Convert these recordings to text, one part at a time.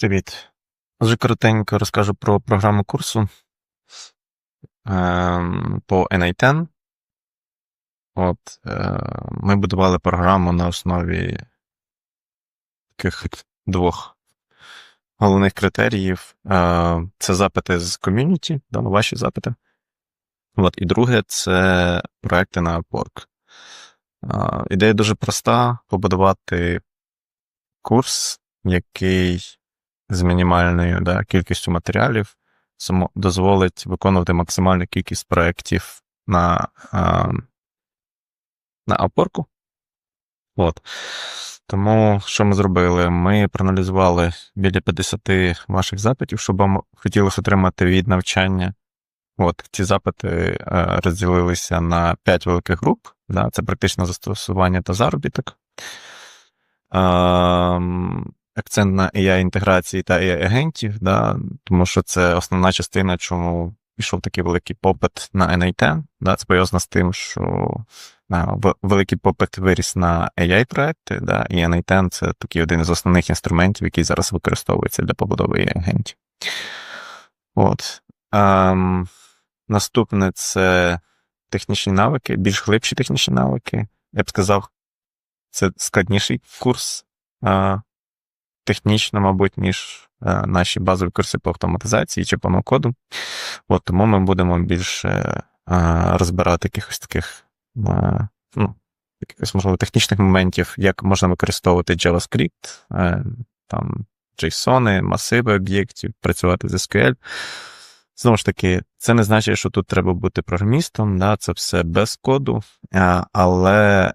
Привіт. Дуже коротенько розкажу про програму курсу ем, по NI10. От, е, ми будували програму на основі таких двох головних критеріїв. Е, це запити з ком'юніті, да, ваші запити. От, і друге це проекти на Upwork. Е, ідея дуже проста: побудувати курс, який з мінімальною да, кількістю матеріалів дозволить виконувати максимальну кількість проєктів на а, на Upwork. От. Тому що ми зробили? Ми проаналізували біля 50 ваших запитів, що вам хотілося отримати від навчання. От, Ці запити а, розділилися на 5 великих груп. Да, Це практичне застосування та заробіток. Акцент на AI-інтеграції та AI-агентів, да, тому що це основна частина, чому пішов такий великий попит на NIT. Да, Це пов'язано з тим, що да, великий попит виріс на AI-проекти, да, і NIT — це такий один із основних інструментів, який зараз використовується для побудови AI-агентів. От. Ем, Наступне це технічні навики, більш глибші технічні навики. Я б сказав, це складніший курс технічно, мабуть, ніж е, наші базові курси по автоматизації чи по ноу-коду. От, Тому ми будемо більше е, розбирати якихось таких, е, ну, якихось, можливо, технічних моментів, як можна використовувати JavaScript, там, JSON, масиви об'єктів, працювати з SQL. Знову ж таки, це не значить, що тут треба бути програмістом, да, це все без коду, але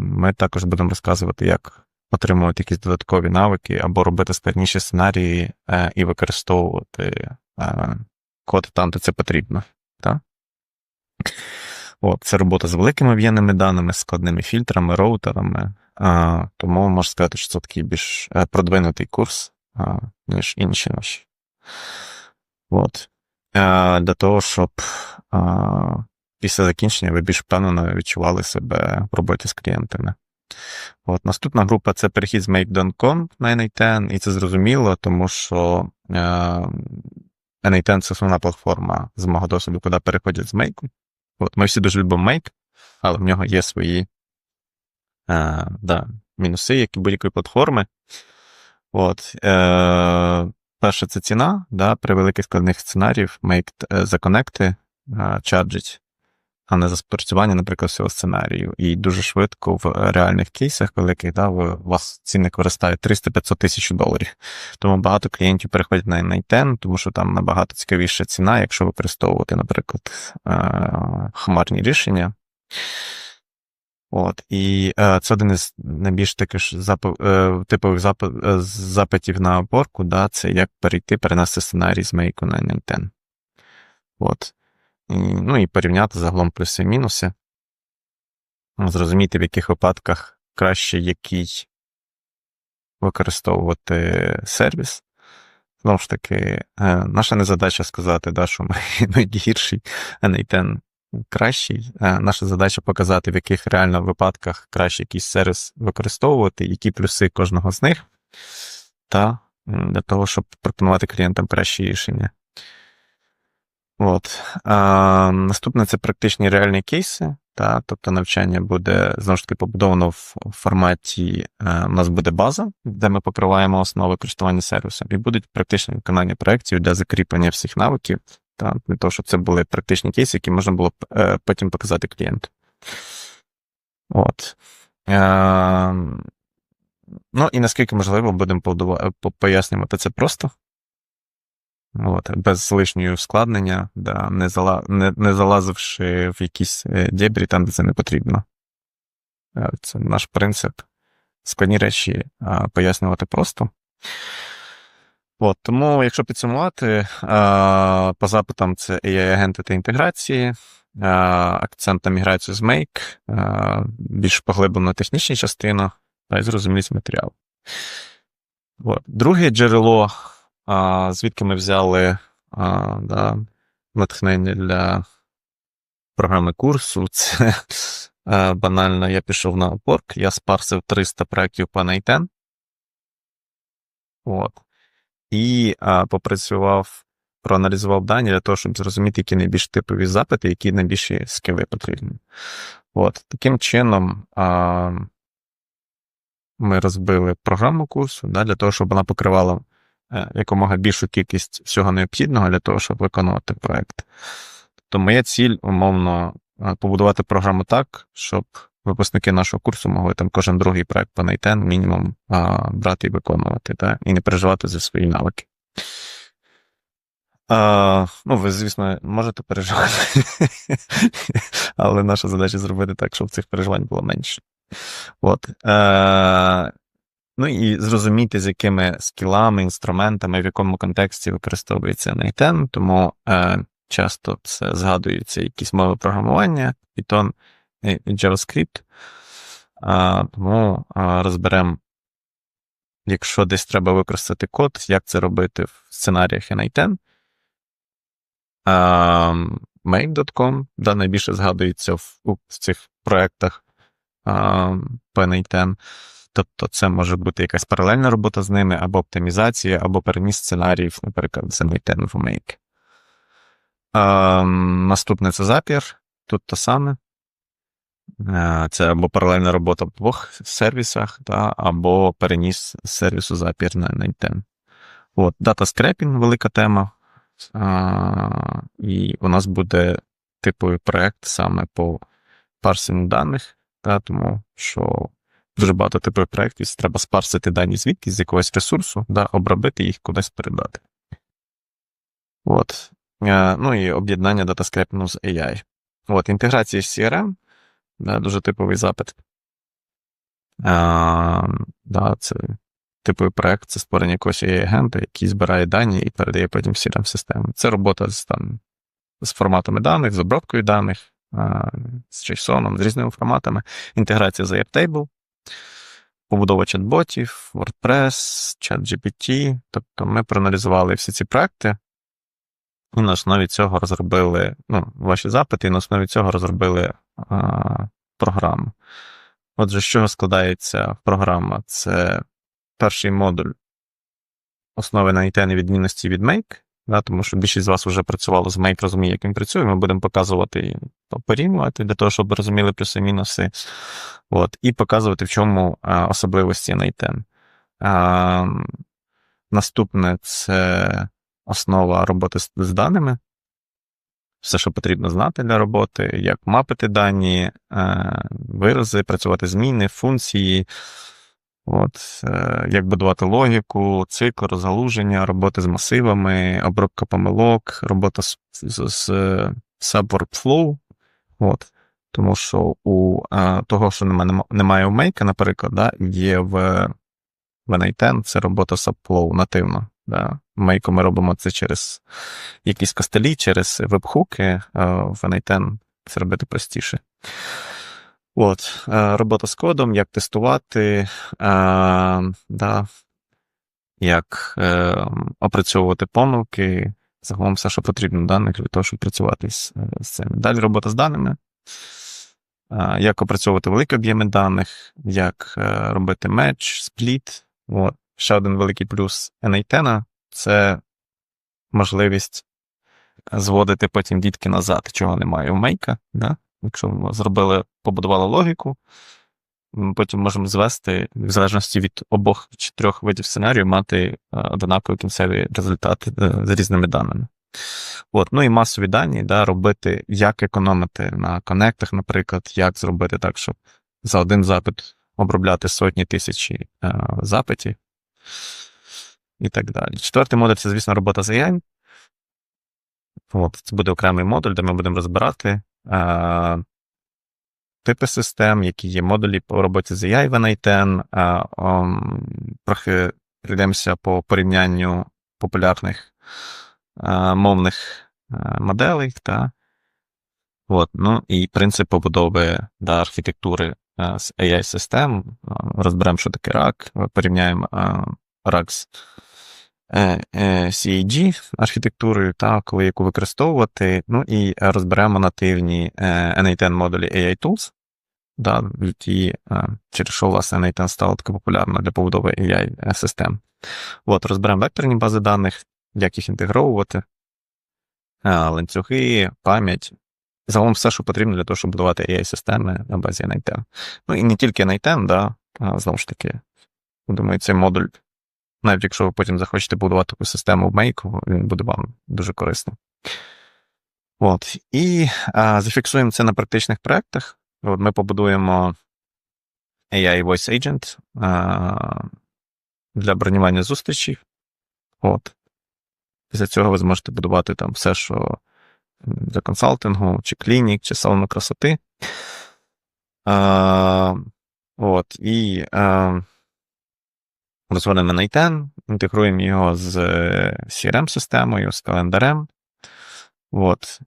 ми також будемо розказувати, як отримувати якісь додаткові навики, або робити складніші сценарії е, і використовувати е, код там, де це потрібно. Так? От, Це робота з великими об'ємними даними, складними фільтрами, роутерами. Е, тому можна сказати, що це такий більш е, продвинутий курс, е, ніж інші наші. От. Е, Для того, щоб після закінчення ви більш впевнено відчували себе в роботі з клієнтами. От, Наступна група це перехід з Make.com на NA10, і це зрозуміло, тому що е, NA10 це основна платформа з мого досвіду, куди переходять з Make. От, Ми всі дуже любимо Make, але в нього є свої е, да, мінуси, як і будь-якої платформи. От, е, Перше, це ціна. Да, При великих складних сценаріїв Make е, за конекти е, чарджить а не за спрацювання, наприклад, всього сценарію. І дуже швидко в реальних кейсах великих да, у вас цінник виростає 300-500 тисяч доларів. Тому багато клієнтів переходять на N10, тому що там набагато цікавіша ціна, якщо використовувати, наприклад, е, хмарні рішення. От, І е, це один із найбільш таких запит, е, типових запит, е, запитів на опорку, да, це як перейти, перенести сценарій з Make на N10. От ну і порівняти загалом плюси і мінуси. Зрозуміти, в яких випадках краще який використовувати сервіс. Знову ж таки, е, наша не задача сказати, да, що ми, ми гірший, а не ten кращий. Е, наша задача показати, в яких реально випадках краще якийсь сервіс використовувати, які плюси кожного з них, та для того, щоб пропонувати клієнтам кращі рішення. От. А, Наступне це практичні реальні кейси. Та, Тобто навчання буде знову ж таки побудовано в форматі, е, у нас буде база, де ми покриваємо основи користування сервісом, і будуть практичні виконання проєктів для закріплення всіх навиків, та, для того, щоб це були практичні кейси, які можна було е, потім показати клієнту. От. Е, Ну і наскільки можливо, будемо пояснювати це просто. От, Без лишнього ускладнення, да, не зала, не, не залазивши в якісь е, дебрі там, де це не потрібно. Е, це наш принцип. Складні речі пояснювати просто. От, Тому, якщо підсумувати, по запитам це AI-агенти та інтеграції, акцент на міграцію з Make, більш поглиблено технічну частину та й зрозумілість матеріалу. Друге джерело а, звідки ми взяли а, да, натхнення для програми курсу. Це а, банально я пішов на Upwork, я спарсив 300 проєктів по Найten. От. і а, попрацював, проаналізував дані для того, щоб зрозуміти, які найбільш типові запити, які найбільші скіли потрібні. От, Таким чином а, ми розбили програму курсу да, для того, щоб вона покривала е, якомога більшу кількість всього необхідного для того, щоб виконувати проект. Тобто моя ціль, умовно, побудувати програму так, щоб випускники нашого курсу могли там кожен другий проект по Найтен мінімум а, брати і виконувати, та, і не переживати за свої навики. А, Ну, ви, звісно, можете переживати, але наша задача зробити так, щоб цих переживань було менше. От. Е, Ну і зрозуміти, з якими скілами, інструментами, в якому контексті використовується Nайтен, тому е, часто це згадуються якісь мови програмування, Python і JavaScript. А, Тому розберемо, якщо десь треба використати код, як це робити в сценаріях N10. Make.com, да, найбільше згадується в, в цих проєктах по N10. Тобто це може бути якась паралельна робота з ними, або оптимізація, або переміс сценаріїв, наприклад, з N10 в Make. Наступне це запір. Тут те саме. Е, це або паралельна робота в двох сервісах, та, або переніс сервісу запір на Nintendo. От, Data scraping велика тема. А, І у нас буде типовий проєкт саме по парсингу даних, та, тому що дуже багато типових проєктів треба спарсити дані звідки з якогось ресурсу, да, обробити їх кудись передати. От. Е, ну і об'єднання датаскрепну з AI. От, Інтеграція з CRM, да, дуже типовий запит. А, е, да, Це типовий проект, це створення якогось AI-агента, який збирає дані і передає потім в crm систему Це робота з там, з форматами даних, з обробкою даних, а, з JSON, з різними форматами, інтеграція з Airtable, побудова чат-ботів, WordPress, ChatGPT. Тобто ми проаналізували всі ці проекти. І на основі цього розробили ну, ваші запити, і на основі цього розробили а, програму. Отже, з чого складається програма? Це перший модуль основи на IT відмінності від Make, да, тому що більшість з вас вже працювало з Make, розуміє, як він працює. Ми будемо показувати порівнювати для того, щоб розуміли плюси-мінуси. От, І показувати, в чому а, особливості на А, Наступне це основа роботи з даними. Все, що потрібно знати для роботи, як мапити дані, е, вирази, працювати зміни, функції, от, е, як будувати логіку, цикл, розгалуження, роботи з масивами, обробка помилок, робота з, з, з Subword Flow. От. Тому що у а, е, того, що немає, немає у Make, наприклад, да, є в в N10, це робота Subflow нативно. Да. Мейку ми робимо це через якісь костелі, через вебхуки, в N10 це робити простіше. От, Робота з кодом, як тестувати, да, як е, опрацьовувати помилки, загалом все, що потрібно даних для того, щоб працювати з, з цим. Далі робота з даними, як опрацьовувати великі об'єми даних, як е, робити меч, спліт. От ще один великий плюс n це можливість зводити потім дітки назад, чого немає у мейка. Да? Якщо ми зробили, побудували логіку, ми потім можемо звести, в залежності від обох чи трьох видів сценарію, мати е, однакові кінцеві результати е, з різними даними. От, Ну і масові дані, да, робити, як економити на коннектах, наприклад, як зробити так, щоб за один запит обробляти сотні тисячі е, запитів і так далі. Четвертий модуль це, звісно, робота з AI. От, Це буде окремий модуль, де ми будемо розбирати типи систем, які є модулі по роботі з AI в NITN. Трохи прийдемося по порівнянню популярних мовних моделей. Та, От, ну І принцип побудови да, архітектури з AI-систем, розберемо, що таке RAG, порівняємо RAG з CAG архітектурою, та, коли яку використовувати, ну і розберемо нативні N8 модулі AI Tools, да, ті, через що власне N8 стало таке популярно для побудови AI-систем. От, розберемо векторні бази даних, як їх інтегровувати, ланцюги, пам'ять. Загалом все, що потрібно для того, щоб будувати AI-системи на базі NITEM. Ну і не тільки NITEM, да, знову ж таки, думаю, цей модуль, навіть якщо ви потім захочете будувати таку систему в Make, він буде вам дуже корисним. От. І а, зафіксуємо це на практичних проєктах. От Ми побудуємо AI Voice Agent а, для бронювання зустрічей. От. Після цього ви зможете будувати там все, що для консалтингу, чи клінік, чи салону красоти. А, от, І а, розводимо на ITEN, інтегруємо його з CRM-системою, з календарем. От.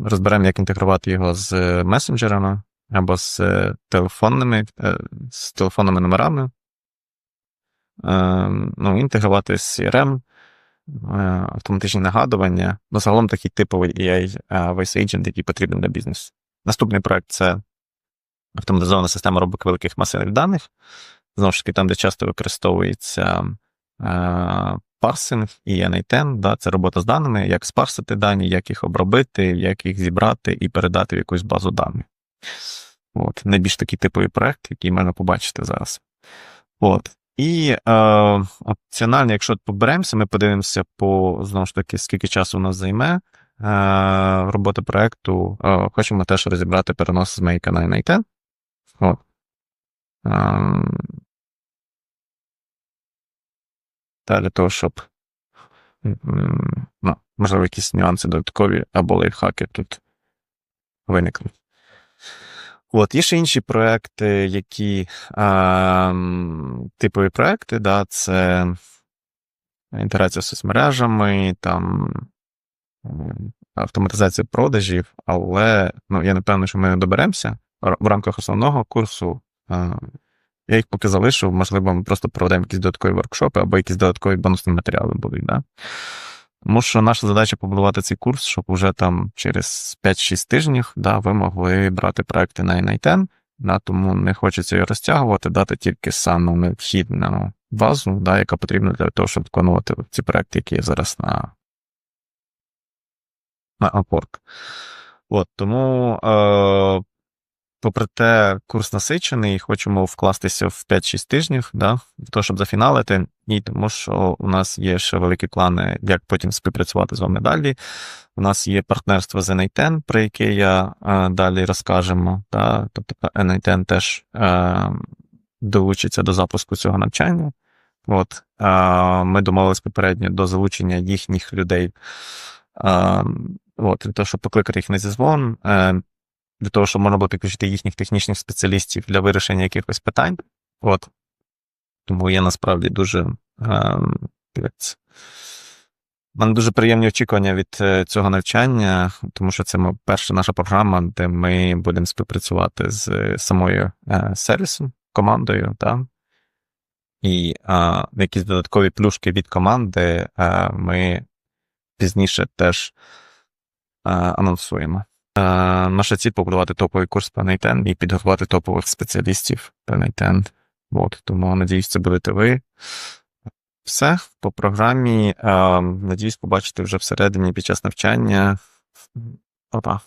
Розберемо, як інтегрувати його з месенджерами або з телефонними, е, з телефонними номерами. Е, ну, інтегрувати з CRM, е, автоматичні нагадування. Ну, загалом такий типовий AI Voice Agent, який потрібен для бізнесу. Наступний проект це автоматизована система робок великих масивів даних. Знову ж таки, там, де часто використовується парсинг і NITEM, да, це робота з даними, як спарсити дані, як їх обробити, як їх зібрати і передати в якусь базу даних. От, Найбільш такий типовий проект, який можна побачити зараз. От. І е, опціонально, якщо поберемося, ми подивимося по знову ж таки, скільки часу у нас займе е, робота проекту. Е, хочемо теж розібрати перенос з Make на. От. Та для того, щоб ну, можливо, якісь нюанси додаткові або лайфхаки тут виникнуть. От, є ще інші проекти, які а, типові проекти, да, це інтеграція з соцмережами, там автоматизація продажів, але ну, я не певний, що ми не доберемося в рамках основного курсу. А, я їх поки залишу, можливо, ми просто проведемо якісь додаткові воркшопи або якісь додаткові бонусні матеріали будуть. Да? Тому що наша задача побудувати цей курс, щоб вже там через 5-6 тижнів да, ви могли брати проекти на NITEN, да, тому не хочеться його розтягувати, дати тільки саму необхідну базу, да, яка потрібна для того, щоб виконувати ці проекти, які є зараз на на Upwork. От, Тому е, Попри те, курс насичений, хочемо вкластися в 5-6 тижнів, да, для того, щоб зафіналити, і тому що у нас є ще великі плани, як потім співпрацювати з вами далі. У нас є партнерство з NITEN, про яке я е, далі розкажемо. Да, тобто NITEN теж е, долучиться до запуску цього навчання. От, е, Ми домовились попередньо до залучення їхніх людей. Е, от, Для того, щоб покликати їх на зізвон. Е, для того, щоб можна було підключити їхніх технічних спеціалістів для вирішення якихось питань. От. Тому я насправді дуже. Е, мене дуже приємні очікування від е, цього навчання, тому що це перша наша програма, де ми будемо співпрацювати з самою е, сервісом, командою, та? і е, якісь додаткові плюшки від команди е, ми пізніше теж е, анонсуємо. Е, наша ціль побудувати топовий курс по NITEN і підготувати топових спеціалістів по NITEN. От, тому надіюсь, це будете ви. Все по програмі. Е, надіюсь, побачити вже всередині під час навчання. Опа.